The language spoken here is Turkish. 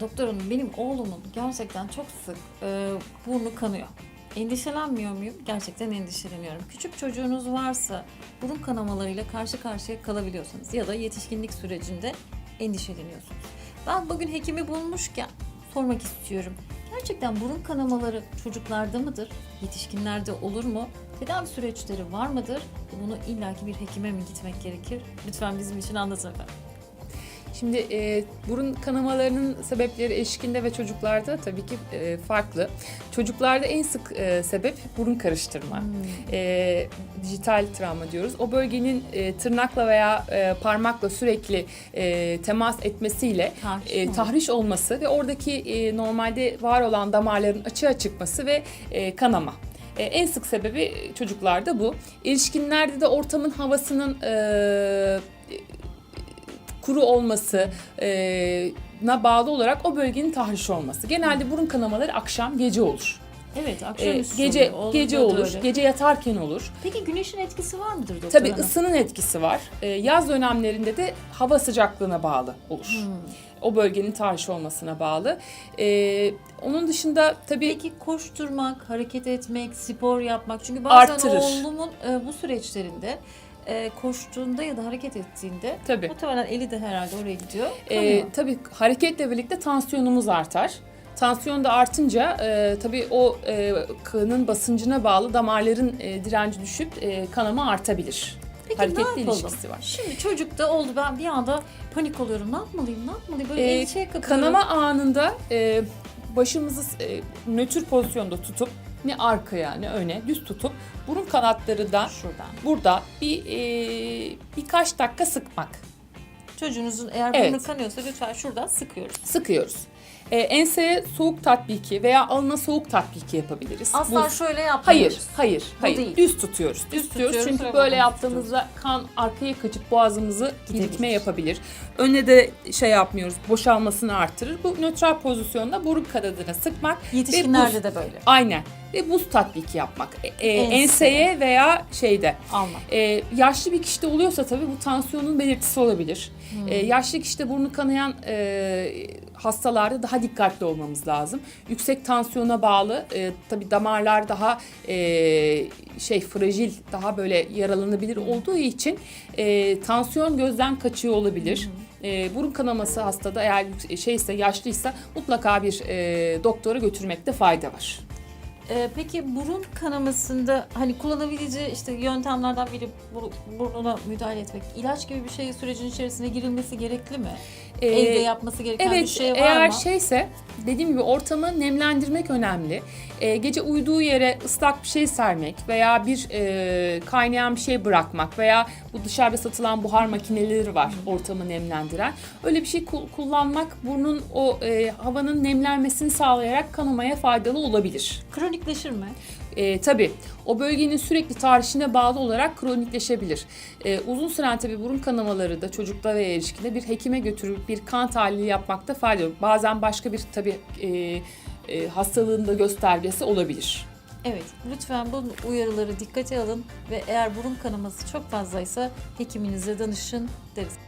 Doktor hanım benim oğlumun gerçekten çok sık e, burnu kanıyor. Endişelenmiyor muyum? Gerçekten endişeleniyorum. Küçük çocuğunuz varsa burun kanamalarıyla karşı karşıya kalabiliyorsanız ya da yetişkinlik sürecinde endişeleniyorsunuz. Ben bugün hekimi bulmuşken sormak istiyorum. Gerçekten burun kanamaları çocuklarda mıdır? Yetişkinlerde olur mu? Tedavi süreçleri var mıdır? Bunu illaki bir hekime mi gitmek gerekir? Lütfen bizim için anlatın efendim. Şimdi e, burun kanamalarının sebepleri erişkinde ve çocuklarda tabii ki e, farklı. Çocuklarda en sık e, sebep burun karıştırma. E, dijital travma diyoruz. O bölgenin e, tırnakla veya e, parmakla sürekli e, temas etmesiyle Tahriş e, tahriş olması ve oradaki e, normalde var olan damarların açığa çıkması ve e, kanama. E, en sık sebebi çocuklarda bu. Erişkinlerde de ortamın havasının e, kuru olması e, na bağlı olarak o bölgenin tahriş olması. Genelde burun kanamaları akşam gece olur. Evet, akşamüstü gece oluyor. Oğlumda gece olur. öyle. Gece yatarken olur. Peki güneşin etkisi var mıdır doktor Tabii hanım? ısının etkisi var. E, yaz dönemlerinde de hava sıcaklığına bağlı olur. Hmm. O bölgenin tahriş olmasına bağlı. E, onun dışında tabii Peki koşturmak, hareket etmek, spor yapmak çünkü bazen Artırır. oğlumun e, bu süreçlerinde e, koştuğunda ya da hareket ettiğinde tabii muhtemelen eli de herhalde oraya gidiyor. e, kanıyor. tabii hareketle birlikte tansiyonumuz artar. Tansiyon da artınca e, tabii o e, kanın basıncına bağlı damarların e, direnci düşüp e, kanama artabilir. Peki ne hareketle yapalım? ilişkisi var. Şimdi çocukta oldu ben bir anda panik oluyorum. Ne yapmalıyım? Ne yapmalıyım? Böyle Ee, endişeye kapılıyorum. Kanama anında e, başımızı e, nötr pozisyonda tutup ne arkaya ne öne düz tutup burun kanatlarından şuradan. burada bir e, birkaç dakika sıkmak. Çocuğunuzun eğer Evet. burnu kanıyorsa lütfen şuradan sıkıyoruz. Sıkıyoruz. E, enseye soğuk tatbiki veya alına soğuk tatbiki yapabiliriz. Asla Bu- şöyle yapmıyoruz. Hayır, hayır, Bu hayır. değil. Düz tutuyoruz. Düz, Düz tutuyoruz tutuyoruz çünkü böyle yaptığımızda kan arkaya kaçıp boğazımızı Gidebilir. yapabilir. Önüne de şey yapmıyoruz, boşalmasını artırır. Bu nötral pozisyonda burun kanadına sıkmak Yetişkinlerde de böyle. Aynen. Ve buz tatbiki yapmak. E, e, Ense. enseye veya şeyde. Almak. E, yaşlı bir kişide oluyorsa tabii bu tansiyonun belirtisi olabilir. Hmm. E, yaşlı kişide burnu kanayan e, hastalarda daha dikkatli olmamız lazım. Yüksek tansiyona bağlı e, tabii damarlar daha e, şey fragil, daha böyle yaralanabilir olduğu için e, tansiyon gözden kaçıyor olabilir. E, burun kanaması hastada eğer şeyse yaşlıysa mutlaka bir e, doktora götürmekte fayda var. Ee, peki burun kanamasında hani kullanabileceği işte yöntemlerden biri bur- burnuna müdahale etmek. İlaç gibi bir şey sürecin içerisine girilmesi gerekli mi? E, Evde yapması gereken bir Evet, şey var eğer mı? şeyse dediğim gibi ortamı nemlendirmek önemli. Ee, gece uyuduğu yere ıslak bir şey sermek veya bir e, kaynayan bir şey bırakmak veya bu dışarıda satılan buhar makineleri var ortamı nemlendiren. Öyle bir şey kul- kullanmak burnun o e, havanın nemlenmesini sağlayarak kanamaya faydalı olabilir. Kronikleşir mi? E, tabii o bölgenin sürekli tarihine bağlı olarak kronikleşebilir. E, uzun süren tabii burun kanamaları da çocukta ve erişkinde bir hekime götürüp bir kan tahlili yapmakta fayda var. Bazen başka bir tabii e, e, hastalığın da göstergesi olabilir. Evet, lütfen bu uyarıları dikkate alın ve eğer burun kanaması çok fazlaysa hekiminize danışın deriz.